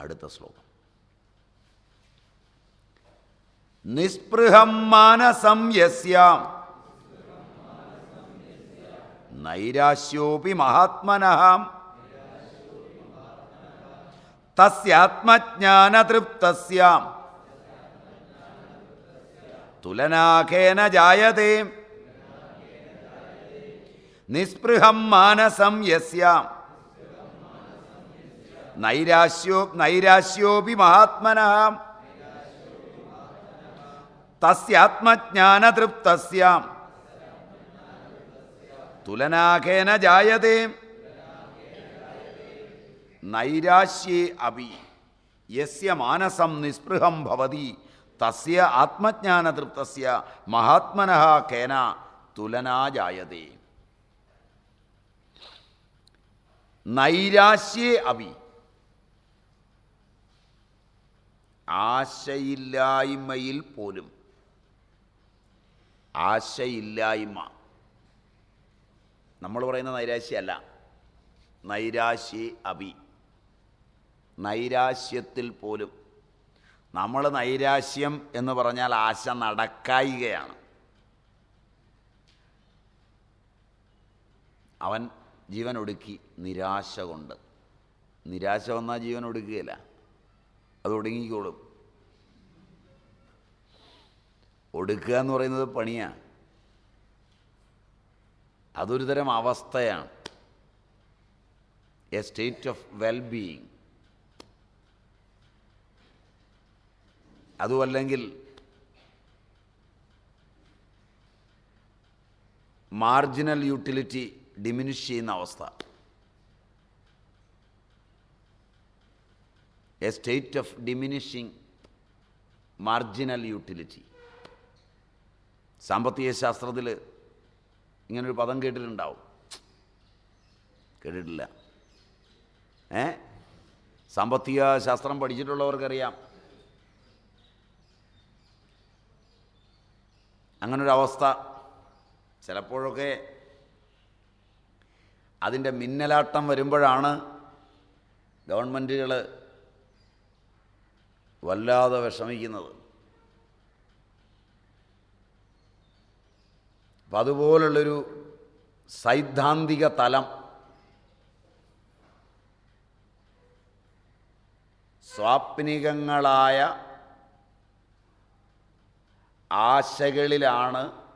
അടുത്ത ശ്ലോകം. നിസ്പൃഹം മാനസം യസ്യാം. നൈരാശ്യോപി മഹാത്മന തസ്യാത്മജ്ഞാനതൃപ്തസ്യാം. തുലനാഖേന ജായതേ. നിസ്പൃഹം മാനസം യസ്യാം. നൈരാശ്യോ നൈരാശ്യോപി മഹാത്മന. തസ്യാത്മജ്ഞാനതൃപ്തസ്യാം. തുലനാഖേന ജായതേ. നൈരാശ്യേ അപി. യസ്യ മാനസം നിസ്പൃഹം ഭവതി. തസ്യ ആത്മജ്ഞാനതൃപ്തസ്യ. മഹാത്മനഃ കേന തുലനാ ജായതേ. നൈരാശ്യേ അപി. ആശയില്ലായ്മയിൽ പോലും. ആശയില്ലായ്മ. നമ്മൾ പറയുന്ന നൈരാശ്യല്ല. നൈരാശ്യ അഭി. നൈരാശ്യത്തിൽ പോലും. നമ്മൾ നൈരാശ്യം എന്ന് പറഞ്ഞാൽ ആശ നടക്കായികയാണ്. അവൻ ജീവൻ ഒടുക്കി നിരാശ കൊണ്ട്. നിരാശ വന്നാൽ ജീവൻ ഒടുക്കുകയില്ല അത് ഒടുങ്ങിക്കോളും. ഒടുക്കുക എന്ന് പറയുന്നത് പണിയാണ് അതൊരു തരം അവസ്ഥയാണ്. എ സ്റ്റേറ്റ് ഓഫ് വെൽബീയിങ് അതുമല്ലെങ്കിൽ മാർജിനൽ യൂട്ടിലിറ്റി ഡിമിനിഷ് ചെയ്യുന്ന അവസ്ഥ. A state of diminishing marginal utility സാമ്പത്തിക ശാസ്ത്രത്തിൽ ഇങ്ങനൊരു പദം കേട്ടിട്ടുണ്ടാവും. കേട്ടിട്ടില്ല. ഏ? സാമ്പത്തിക ശാസ്ത്രം പഠിച്ചിട്ടുള്ളവർക്കറിയാം. അങ്ങനൊരവസ്ഥ ചിലപ്പോഴൊക്കെ അതിന്റെ മിന്നലാട്ടം വരുമ്പോഴാണ് ഗവൺമെന്റുകൾ വല്ലാതെ വിഷമിക്കുന്നത്. അപ്പം അതുപോലുള്ളൊരു സൈദ്ധാന്തിക തലം. സ്വാപ്നികങ്ങളായ ആശകളിലാണ്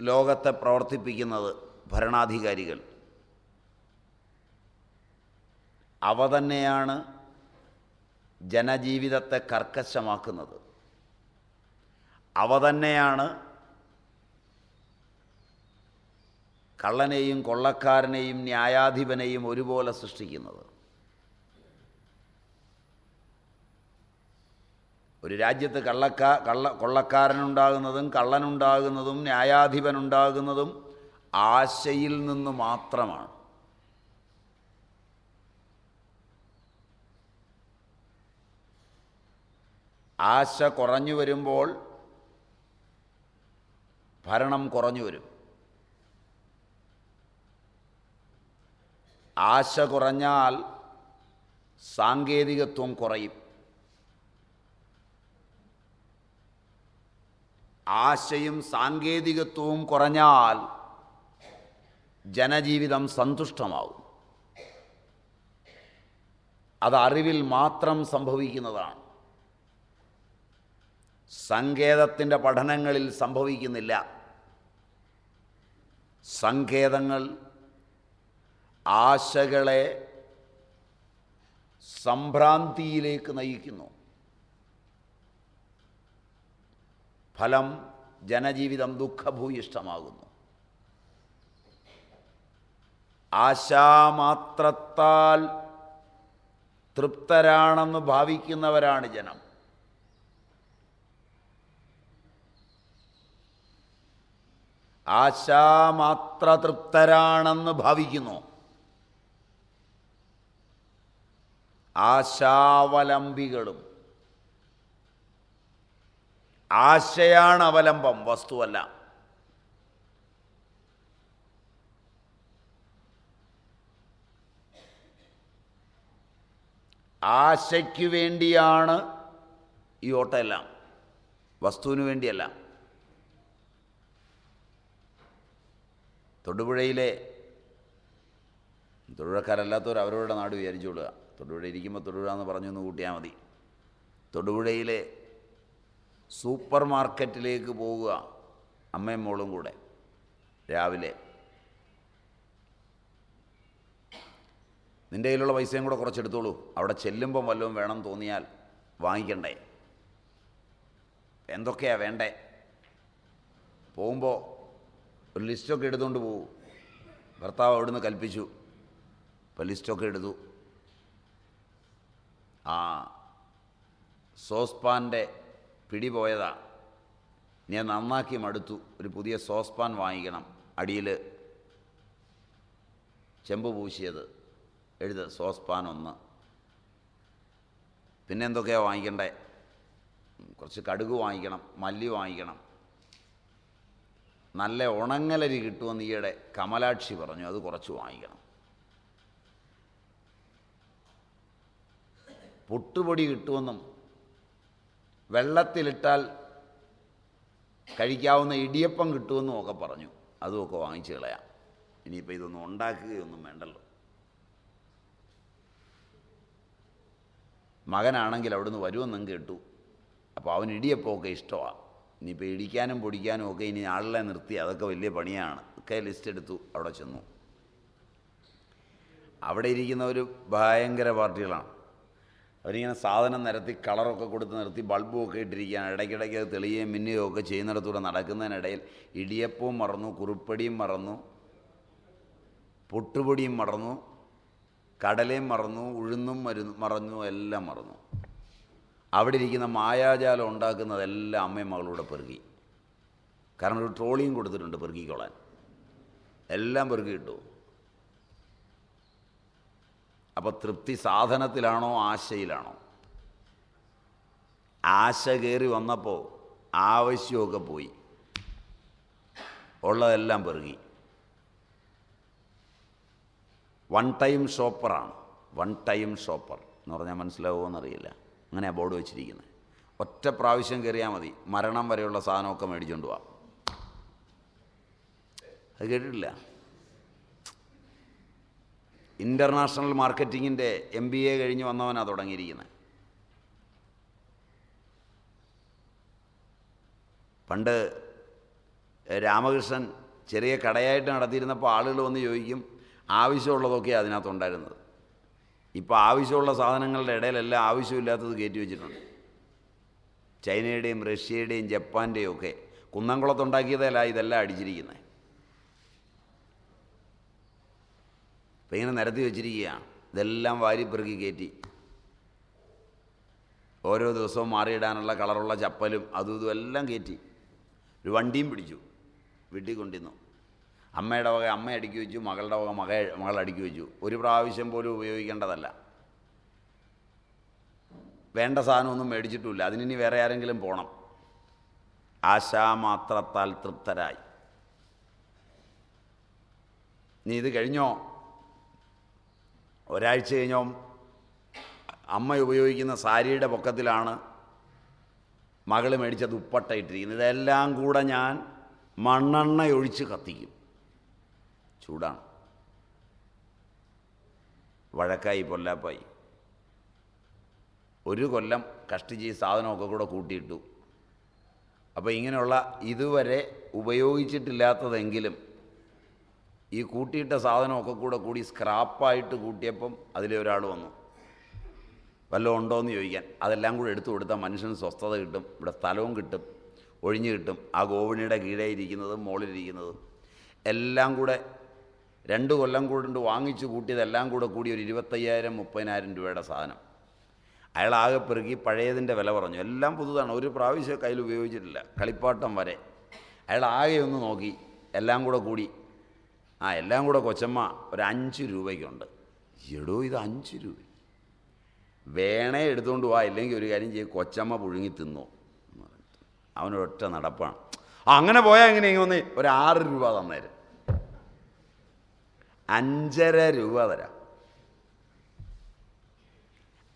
ലോകത്തെ പ്രവർത്തിപ്പിക്കുന്നത് ഭരണാധികാരികൾ. അവ തന്നെയാണ് ജനജീവിതത്തെ കർക്കശമാക്കുന്നത്. അവ തന്നെയാണ് കള്ളനെയും കൊള്ളക്കാരനെയും ന്യായാധിപനെയും ഒരുപോലെ സൃഷ്ടിക്കുന്നത്. ഒരു രാജ്യത്ത് കള്ളക്കാ കള്ള കൊള്ളക്കാരനുണ്ടാകുന്നതും കള്ളനുണ്ടാകുന്നതും ന്യായാധിപനുണ്ടാകുന്നതും ആശയിൽ നിന്ന് മാത്രമാണ്. ആശ കുറഞ്ഞു വരുമ്പോൾ ഭരണം കുറഞ്ഞു വരും. ആശ കുറഞ്ഞാൽ സാങ്കേതികത്വം കുറയും. ആശയും സാങ്കേതികത്വവും കുറഞ്ഞാൽ ജനജീവിതം സന്തുഷ്ടമാവും. അത് അറിവിൽ മാത്രം സംഭവിക്കുന്നതാണ്. സങ്കേതത്തിന്റെ പഠനങ്ങളിൽ സംഭവിക്കുന്നില്ല. സങ്കേതങ്ങൾ ആശകളെ സംഭ്രാന്തിയിലേക്ക് നയിക്കുന്നു. ഫലം ജനജീവിതം ദുഃഖഭൂയിഷ്ടമാകുന്നു ആശാമാത്രത്താൽ തൃപ്തരാണെന്ന് ഭാവിക്കുന്നവരാണ് ജനം. ആശാമാത്ര തൃപ്തരാണെന്ന് ഭാവിക്കുന്നു. ആശാവലംബികളും. ആശയാണ് അവലംബം വസ്തുവല്ല. ആശയ്ക്ക് വേണ്ടിയാണ് ഈ ഓട്ടമെല്ലാം. വസ്തുവിന് വേണ്ടിയല്ല തൊടുപുഴയിലെ തൊടുപുഴക്കാരല്ലാത്തവർ അവരവരുടെ നാട് വിചാരിച്ചുകൊള്ളുക തൊടുപുഴ ഇരിക്കുമ്പോൾ തൊടുപുഴ എന്ന് പറഞ്ഞൊന്ന് കൂട്ടിയാൽ മതി. തൊടുപുഴയിലെ സൂപ്പർ മാർക്കറ്റിലേക്ക് പോവുക അമ്മയും മോളും കൂടെ രാവിലെ. നിന്റെ കയ്യിലുള്ള പൈസയും കൂടെ കുറച്ചെടുത്തോളൂ. അവിടെ ചെല്ലുമ്പം വല്ലതും വേണം തോന്നിയാൽ വാങ്ങിക്കണ്ടേ. എന്തൊക്കെയാണ് വേണ്ടേ? പോകുമ്പോൾ ഒരു ലിസ്റ്റൊക്കെ എടുത്തുകൊണ്ട് പോകും ഭർത്താവ് അവിടുന്ന് കൽപ്പിച്ചു. ഇപ്പം ലിസ്റ്റൊക്കെ എടുത്തു. ആ സോസ്പാന്റെ പിടി പോയതാ. ഞാൻ നന്നാക്കി മടുത്തു. ഒരു പുതിയ സോസ്പാൻ വാങ്ങിക്കണം. അടിയിൽ ചെമ്പ് പൂശിയത്. എഴുത് സോസ്പാൻ ഒന്ന്. പിന്നെ എന്തൊക്കെയാണ് വാങ്ങിക്കണ്ടേ? കുറച്ച് കടുക് വാങ്ങിക്കണം മല്ലി വാങ്ങിക്കണം. നല്ല ഉണങ്ങലരി കിട്ടുമെന്ന് ഈയിടെ കമലാക്ഷി പറഞ്ഞു. അത് കുറച്ച് വാങ്ങിക്കണം. പുട്ടുപൊടി കിട്ടുമെന്നും വെള്ളത്തിലിട്ടാൽ കഴിക്കാവുന്ന ഇടിയപ്പം കിട്ടുമെന്നും ഒക്കെ പറഞ്ഞു. അതുമൊക്കെ വാങ്ങിച്ചു കളയാം. ഇനിയിപ്പോൾ ഇതൊന്നും ഉണ്ടാക്കുകയൊന്നും വേണ്ടല്ലോ. മകനാണെങ്കിൽ അവിടുന്ന് വരുമെന്നും കേട്ടു. അപ്പോൾ അവൻ ഇടിയപ്പമൊക്കെ ഇഷ്ടമാണ് ഇനിയിപ്പോൾ ഇടിക്കാനും പൊടിക്കാനും ഒക്കെ ഇനി ആളിനെ നിർത്തി. അതൊക്കെ വലിയ പണിയാണ്. ഒക്കെ ലിസ്റ്റ് എടുത്തു അവിടെ ചെന്നു. അവിടെ ഇരിക്കുന്നവർ ഭയങ്കര പാർട്ടികളാണ്. അവരിങ്ങനെ സാധനം നിരത്തി കളറൊക്കെ കൊടുത്ത് നിർത്തി ബൾബും ഒക്കെ ഇട്ടിരിക്കുകയാണ്. ഇടയ്ക്കിടയ്ക്ക് അത് തെളിയുകയും മിന്നുകയും ഒക്കെ ചെയ്യുന്നിടത്തൂടെ നടക്കുന്നതിനിടയിൽ ഇടിയപ്പവും മറന്നു കുറുപ്പടിയും മറന്നു പൊട്ടുപൊടിയും മറന്നു കടലയും മറന്നു ഉഴുന്നും മരുന്നു മറന്നു എല്ലാം മറന്നു. അവിടെ ഇരിക്കുന്ന മായാജാലം ഉണ്ടാക്കുന്നതെല്ലാം അമ്മയും മകളൂടെ പെറുകി കാരണം ഒരു ട്രോളിയും കൊടുത്തിട്ടുണ്ട് പെറുകിക്കൊള്ളാൻ എല്ലാം പെറുകി കിട്ടു അപ്പോൾ തൃപ്തി സാധനത്തിലാണോ ആശയിലാണോ? ആശ കയറി വന്നപ്പോൾ ആവശ്യമൊക്കെ പോയി. ഉള്ളതെല്ലാം പെറുകി one time ഷോപ്പറാണ്. One time shopper. എന്ന് പറഞ്ഞാൽ മനസ്സിലാവുമോ എന്നറിയില്ല. അങ്ങനെയാണ് ബോർഡ് വെച്ചിരിക്കുന്നത്. ഒറ്റ പ്രാവശ്യം കയറിയാൽ മതി. മരണം വരെയുള്ള സാധനമൊക്കെ മേടിച്ചുകൊണ്ട് പോവാം അത് കേട്ടിട്ടില്ല? ഇന്റർനാഷണൽ മാർക്കറ്റിങ്ങിന്റെ എം ബി എ കഴിഞ്ഞ് വന്നവനാണ് തുടങ്ങിയിരിക്കുന്നത്. പണ്ട് രാമകൃഷ്ണൻ ചെറിയ കടയായിട്ട് നടത്തിയിരുന്നപ്പോൾ ആളുകൾ വന്ന് ചോദിക്കും ആവശ്യമുള്ളതൊക്കെയാണ് അതിനകത്തുണ്ടായിരുന്നത്? ഇപ്പോൾ ആവശ്യമുള്ള സാധനങ്ങളുടെ ഇടയിലെല്ലാം ആവശ്യമില്ലാത്തത് കയറ്റി വെച്ചിട്ടുണ്ട്. ചൈനയുടെയും റഷ്യയുടെയും ജപ്പാന്റെയും ഒക്കെ കുന്നംകുളത്തുണ്ടാക്കിയതല്ല ഇതെല്ലാം അടിച്ചിരിക്കുന്നത് അപ്പം ഇങ്ങനെ നിരത്തി വെച്ചിരിക്കുകയാണ്. ഇതെല്ലാം വാരിപ്പെറുക്കി കയറ്റി. ഓരോ ദിവസവും മാറിയിടാനുള്ള കളറുള്ള ചപ്പലും അതും ഇതും എല്ലാം കയറ്റി. ഒരു വണ്ടിയും പിടിച്ചു. വീട്ടിൽ കൊണ്ടിരുന്നു അമ്മയുടെ വക അമ്മ അടുക്കി വെച്ചു മകളുടെ വക മക മകൾ അടുക്കി വെച്ചു. ഒരു പ്രാവശ്യം പോലും ഉപയോഗിക്കേണ്ടതല്ല. വേണ്ട സാധനമൊന്നും മേടിച്ചിട്ടുമില്ല. അതിനി വേറെ ആരെങ്കിലും പോകണം ആശാമാത്രത്താൽ തൃപ്തരായി. നീ ഇത് കഴിഞ്ഞോ? ഒരാഴ്ച കഴിഞ്ഞോ? അമ്മ ഉപയോഗിക്കുന്ന സാരിയുടെ പൊക്കത്തിലാണ് മകൾ മേടിച്ച ദുപ്പട്ട ഇട്ടിരിക്കുന്നത്. ഇതെല്ലാം കൂടെ ഞാൻ മണ്ണെണ്ണ ഒഴിച്ച് കത്തിക്കും. ചൂടാണ്. വഴക്കായി പൊല്ലാപ്പായി. ഒരു കൊല്ലം കഷ്ടിച്ച് ഈ സാധനമൊക്കെ കൂടെ കൂട്ടിയിട്ടു. അപ്പോൾ ഇങ്ങനെയുള്ള ഇതുവരെ ഉപയോഗിച്ചിട്ടില്ലാത്തതെങ്കിലും ഈ കൂട്ടിയിട്ട സാധനമൊക്കെ കൂടെ കൂടി സ്ക്രാപ്പായിട്ട് കൂട്ടിയപ്പം അതിലെ ഒരാൾ വന്നു. വല്ലതും ഉണ്ടോ എന്ന് ചോദിക്കാൻ. അതെല്ലാം കൂടെ എടുത്തു കൊടുത്താൽ മനുഷ്യന് സ്വസ്ഥത കിട്ടും ഇവിടെ സ്ഥലവും കിട്ടും ഒഴിഞ്ഞു കിട്ടും. ആ ഗോവിണിയുടെ കീഴേ ഇരിക്കുന്നതും മുകളിലിരിക്കുന്നതും എല്ലാം കൂടെ രണ്ട് കൊല്ലം കൊണ്ട് വാങ്ങിച്ചു കൂട്ടിയതെല്ലാം കൂടെ കൂടി ഒരു ഇരുപത്തയ്യായിരം മുപ്പതിനായിരം രൂപയുടെ സാധനം. അയാൾ ആകെ പെറുക്കി പഴയതിന്റെ വില പറഞ്ഞു എല്ലാം പുതുതാണ്. ഒരു പ്രാവശ്യം കയ്യിൽ ഉപയോഗിച്ചിട്ടില്ല. കളിപ്പാട്ടം വരെ. അയാൾ ആകെ ഒന്ന് നോക്കി. എല്ലാം കൂടെ കൂടി. ആ എല്ലാം കൂടെ കൊച്ചമ്മ ഒരു അഞ്ച് രൂപയ്ക്കുണ്ട്. എടോ ഇത് അഞ്ച് രൂപ. വേണേ എടുത്തുകൊണ്ട് പോവാ ഇല്ലെങ്കിൽ ഒരു കാര്യം ചെയ്യും. കൊച്ചമ്മ പുഴുങ്ങി തിന്നു അവനൊറ്റ നടപ്പാണ്. അങ്ങനെ പോയാൽ എങ്ങനെയെങ്കിൽ ഒന്ന് ഒരു ആറ് രൂപ തന്നേരും. അഞ്ചര രൂപ തരാം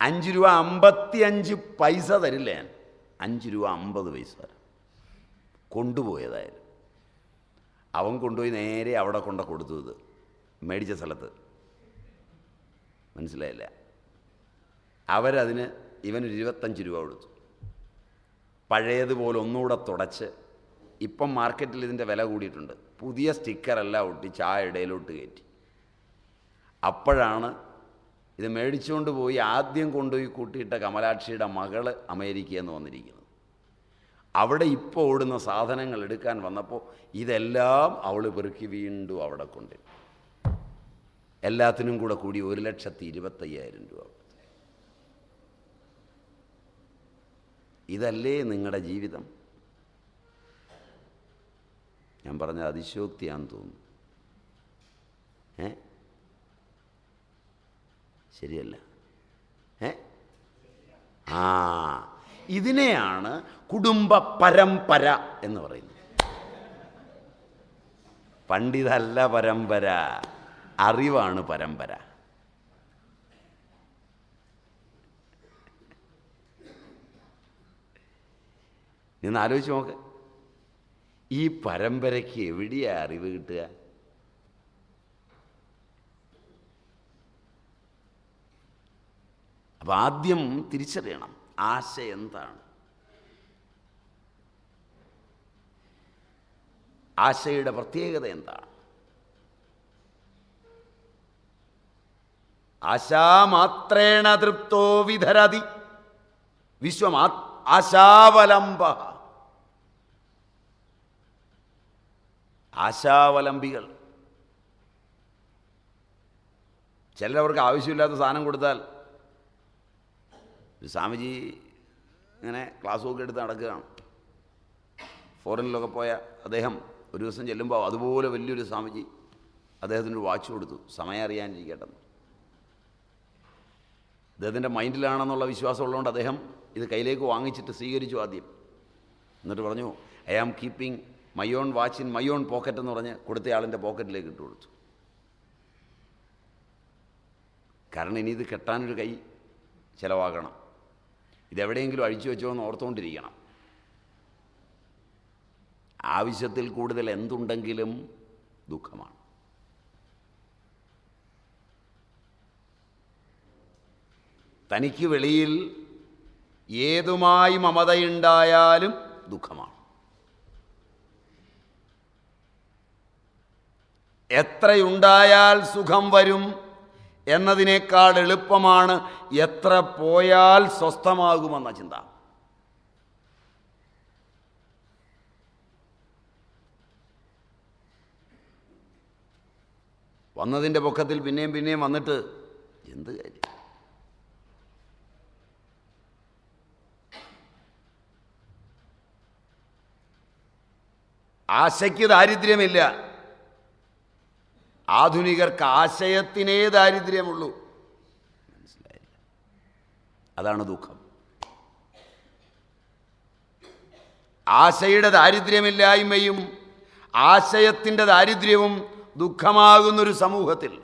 അഞ്ച് രൂപ അമ്പത്തി അഞ്ച് പൈസ തരില്ല ഞാൻ? അഞ്ച് രൂപ അമ്പത് പൈസ തരാം. കൊണ്ടുപോയതായാലും അവൻ കൊണ്ടുപോയി നേരെ അവിടെ കൊണ്ട കൊടുത്തു ഇത് മേടിച്ച സ്ഥലത്ത്. മനസ്സിലായില്ല? അവരതിന് ഇവനൊരു ഇരുപത്തഞ്ച് രൂപ കൊടുത്തു. പഴയതുപോലെ ഒന്നുകൂടെ തുടച്ച്. ഇപ്പം മാർക്കറ്റിൽ ഇതിന്റെ വില കൂടിയിട്ടുണ്ട്. പുതിയ സ്റ്റിക്കറെല്ലാം ഒട്ടി ചായ ഇടയിലോട്ട് കയറ്റി. അപ്പോഴാണ് ഇത് മേടിച്ചുകൊണ്ട് പോയി ആദ്യം കൊണ്ടുപോയി കൂട്ടിയിട്ട കമലാക്ഷിയുടെ മകൾ അമേരിക്കയിൽ നിന്ന് വന്നിരിക്കുന്നത്. അവിടെ ഇപ്പോൾ ഓടുന്ന സാധനങ്ങൾ എടുക്കാൻ വന്നപ്പോൾ ഇതെല്ലാം അവൾ പെറുക്കി വീണ്ടും അവിടെ കൊണ്ട് എല്ലാത്തിനും കൂടെ കൂടി ഒരു ലക്ഷത്തി ഇരുപത്തയ്യായിരം രൂപ. ഇതല്ലേ നിങ്ങളുടെ ജീവിതം? ഞാൻ പറഞ്ഞ അതിശോക്തിയാണെന്ന് തോന്നുന്നു. ഏ? ശരിയല്ല. ഏ? ആ. ഇതിനെയാണ് കുടുംബ പരമ്പര എന്ന് പറയുന്നത്. പണ്ഡിതല്ല പരമ്പര. അറിവാണ് പരമ്പര. നിന്ന് ആലോചിച്ച് നോക്ക്. ഈ പരമ്പരയ്ക്ക് എവിടെയാണ് അറിവ് കിട്ടുക? അപ്പം ആദ്യം തിരിച്ചറിയണം. ആശ എന്താണ്? ആശയുടെ പ്രത്യേകത എന്താണ്? ആശാമാത്രേണ തൃപ്തോ വിധരതി. വിശ്വമാ ആശാവലംബ. ആശാവലംബികൾ. ചിലരവർക്ക് ആവശ്യമില്ലാത്ത സാധനം കൊടുത്താൽ സ്വാമിജി ഇങ്ങനെ ക്ലാസ്സൊക്കെ എടുത്ത് നടക്കുകയാണ്. ഫോറിനിലൊക്കെ പോയ അദ്ദേഹം ഒരു ദിവസം ചെല്ലുമ്പോൾ അതുപോലെ വലിയൊരു സ്വാമിജി അദ്ദേഹത്തിന് ഒരു വാച്ച് കൊടുത്തു. സമയം അറിയാനിരിക്കട്ടെന്ന്. അദ്ദേഹത്തിന്റെ മൈൻഡിലാണെന്നുള്ള വിശ്വാസമുള്ളതുകൊണ്ട് അദ്ദേഹം ഇത് കയ്യിലേക്ക് വാങ്ങിച്ചിട്ട് സ്വീകരിച്ചു ആദ്യം. എന്നിട്ട് പറഞ്ഞു I am keeping my own watch in my own pocket എന്ന് പറഞ്ഞ് കൊടുത്തയാളിന്റെ പോക്കറ്റിലേക്ക് ഇട്ട് കൊടുത്തു. കാരണം ഇനി ഇത് കെട്ടാനൊരു കൈ ചിലവാകണം. ഇതെവിടെയെങ്കിലും അഴിച്ചു വെച്ചോ എന്ന് ഓർത്തുകൊണ്ടിരിക്കണം ആവശ്യത്തിൽ കൂടുതൽ എന്തുണ്ടെങ്കിലും ദുഃഖമാണ്. തനിക്ക് വെളിയിൽ ഏതുമായി മമതയുണ്ടായാലും ദുഃഖമാണ്. എത്രയുണ്ടായാൽ സുഖം വരും എന്നതിനേക്കാൾ എളുപ്പമാണ് എത്ര പോയാൽ സ്വസ്ഥമാകുമെന്ന ചിന്ത. വന്നതിന്റെ പൊക്കത്തിൽ പിന്നെയും പിന്നെയും വന്നിട്ട് എന്ത് കാര്യം? ആശയ്ക്ക് ദാരിദ്ര്യമില്ല. ആധുനികർക്ക് ആശയത്തിനേ ദാരിദ്ര്യമുള്ളൂ. മനസ്സിലായില്ല. അതാണ് ദുഃഖം. ആശയുടെ ദാരിദ്ര്യമില്ലായ്മയും ആശയത്തിന്റെ ദാരിദ്ര്യവും ദുഃഖമാകുന്നൊരു സമൂഹത്തിൽ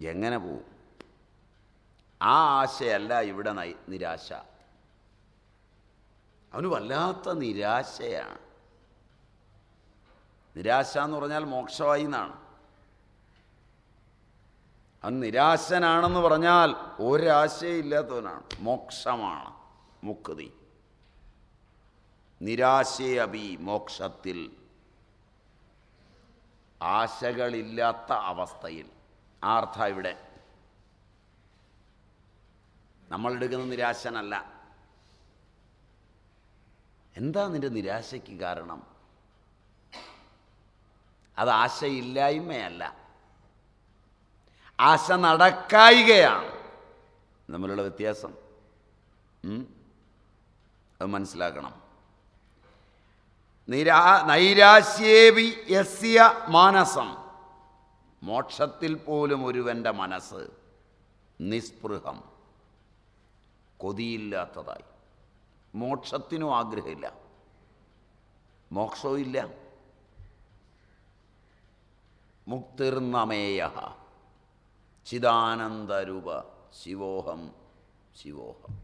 എങ്ങനെ പോവും? ആ ആശയല്ല ഇവിടെ നിരാശ. അവന് വല്ലാത്ത നിരാശയാണ്. നിരാശ എന്ന് പറഞ്ഞാൽ മോക്ഷമായി എന്നാണ്. അവൻ നിരാശനാണെന്ന് പറഞ്ഞാൽ ഒരാശയില്ലാത്തവനാണ് മോക്ഷമാണ് മുക്തി. നിരാശയബി മോക്ഷത്തിൽ. ആശകളില്ലാത്ത അവസ്ഥയിൽ. ആർത്ഥ ഇവിടെ. നമ്മളെടുക്കുന്ന നിരാശനല്ല. എന്താ നിന്റെ നിരാശയ്ക്ക് കാരണം? അത് ആശയില്ലായ്മയല്ല. ആശ നടക്കായികയാണ്. തമ്മിലുള്ള വ്യത്യാസം? അത് മനസ്സിലാക്കണം. നിരാ നൈരാശ്യേവി യസ്യ മാനസം. മോക്ഷത്തിൽ പോലും ഒരുവന്റെ മനസ്സ് നിസ്പൃഹം. കൊതിയില്ലാത്തതായി. മോക്ഷത്തിനും ആഗ്രഹമില്ല. മോക്ഷവും ഇല്ല. മുക്തിർന്നമേയ. ചിദാനന്ദരൂപ ശിവോഹം ശിവോഹം.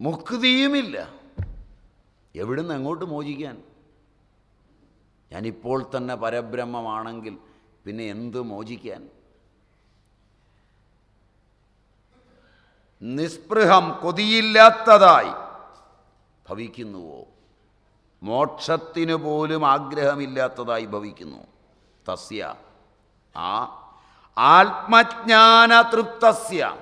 മുക്തിയുമില്ല. എവിടുന്ന് എങ്ങോട്ട് മോചിക്കാൻ? ഞാനിപ്പോൾ തന്നെ പരബ്രഹ്മമാണെങ്കിൽ പിന്നെ എന്ത് മോചിക്കാൻ? നിസ്പൃഹം കൊതിയില്ലാത്തതായി ഭവിക്കുന്നുവോ? മോക്ഷത്തിനു പോലും ആഗ്രഹമില്ലാത്തതായി ഭവിക്കുന്നു. തസ്യ. ആ. ആത്മജ്ഞാനതൃപ്തസ്യ.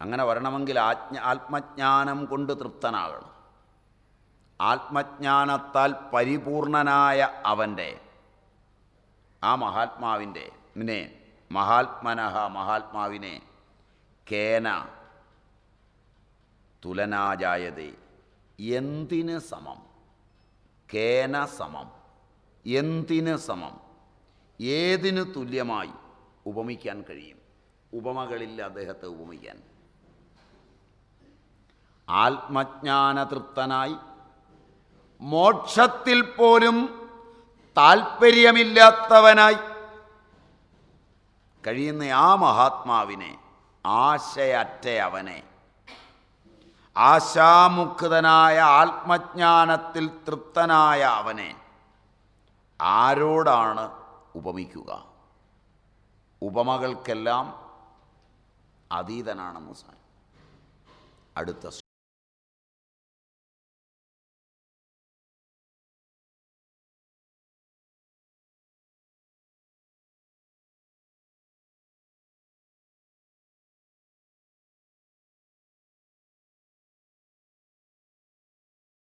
അങ്ങനെ വരണമെങ്കിൽ ആജ്ഞ ആത്മജ്ഞാനം കൊണ്ട് തൃപ്തനാകണം. ആത്മജ്ഞാനത്താൽ പരിപൂർണനായ അവന്റെ ആ മഹാത്മാവിന്റെ പിന്നെ മഹാത്മനഹ മഹാത്മാവിനെ കേന തുലനാജായതേ. എന്തിന് സമം? കേന സമം. എന്തിന് സമം? ഏതിന് തുല്യമായി ഉപമിക്കാൻ കഴിയും? ഉപമകളില്ല അദ്ദേഹത്തെ ഉപമിക്കാൻ. ആത്മജ്ഞാനതൃപ്തനായി മോക്ഷത്തിൽ പോലും താൽപ്പര്യമില്ലാത്തവനായി കഴിയുന്ന ആ മഹാത്മാവിനെ ആശയറ്റ അവനെ. ആശാമുക്തനായ ആത്മജ്ഞാനത്തിൽ തൃപ്തനായ അവനെ. ആരോടാണ് ഉപമിക്കുക? ഉപമകൾക്കെല്ലാം അതീതനാണെന്ന് സാരം. അടുത്ത